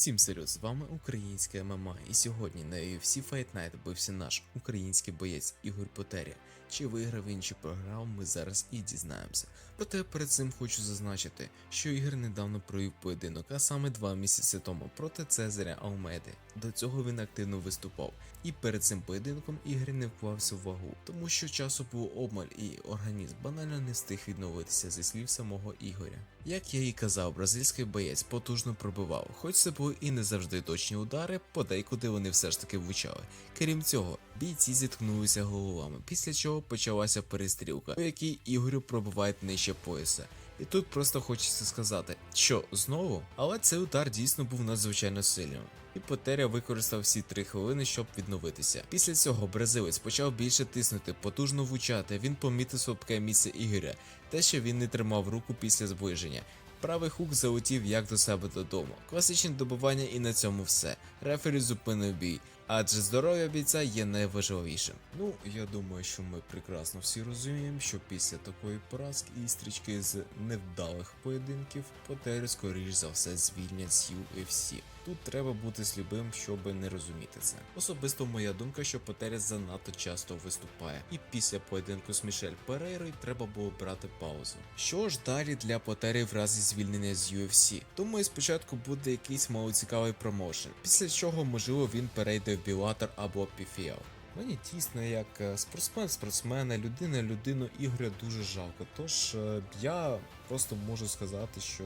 Всім салют, з вами українське ММА, і сьогодні на UFC Fight Night бився наш український боєць Ігор Потеря. Чи виграв він чи програв, ми зараз і дізнаємося. Проте перед цим хочу зазначити, що Ігор недавно провів поєдинок, а саме два місяці тому проти Цезаря Алмеди. До цього він активно виступав, і перед цим поєдинком Ігор не вклався в вагу, тому що часу був обмаль і організм банально не встиг відновитися зі слів самого Ігоря. Як я і казав, бразильський боєць потужно пробивав, хоч це були і не завжди точні удари, подейкуди вони все ж таки влучали. Крім цього, бійці зіткнулися головами, після чого почалася перестрілка, у якій Ігорю пробивають нижче пояса. І тут просто хочеться сказати, що знову, але цей удар дійсно був надзвичайно сильним. І Потеря використав всі три хвилини, щоб відновитися. Після цього бразилець почав більше тиснути, потужно влучати. Він помітив слабке місце Ігоря, те, що він не тримав руку після зближення. Правий хук залетів як до себе додому. Класичне добування і на цьому все. Рефері зупинив бій, адже здоров'я бійця є найважливішим. Ну, я думаю, що ми прекрасно всі розуміємо, що після такої поразки і стрічки з невдалих поєдинків Потері скоріш за все звільнять з UFC. Тут треба бути сліпим, щоб не розуміти це. Особисто моя думка, що Потеря занадто часто виступає, і після поєдинку з Мішель Перейрою треба було брати паузу. Що ж далі для Потері в разі звільнення з UFC? Думаю, спочатку буде якийсь малоцікавий промоушен, після чого можливо він перейде в Білатор або PFL. Мені дійсно, як е, спортсмен спортсмена, людина людину Ігоря дуже жалко. Тож е, я просто можу сказати, що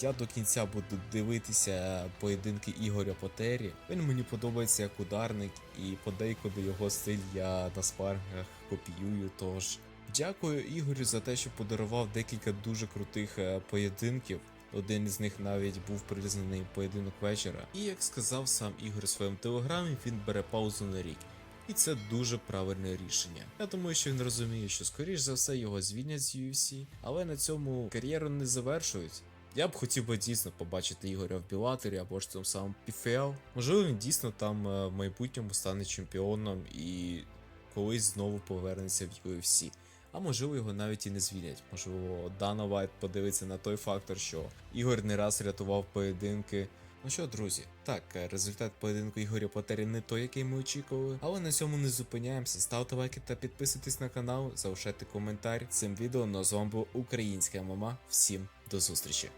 я до кінця буду дивитися поєдинки Ігоря Потері. Він мені подобається як ударник, і подейкуди його стиль я на спаррингах копіюю. Тож дякую Ігорю за те, що подарував декілька дуже крутих е, поєдинків. Один із них навіть був признаний поєдинок вечора. І як сказав сам Ігор у своєму телеграмі, він бере паузу на рік. І це дуже правильне рішення. Я думаю, що він розуміє, що скоріш за все його звільнять з UFC, але на цьому кар'єру не завершують. Я б хотів би дійсно побачити Ігоря в Білаторі або ж цьому самому PFL. Можливо, він дійсно там е, в майбутньому стане чемпіоном і колись знову повернеться в UFC. А можливо, його навіть і не звільнять. Можливо, Дана Вайт подивиться на той фактор, що Ігор не раз рятував поєдинки. Ну що, друзі, так, е, результат поєдинку Ігоря Потері не той, який ми очікували, але на цьому не зупиняємося. Ставте лайки та підписуйтесь на канал, залишайте коментар цим відео. Ну а з вами був українська мама. Всім до зустрічі!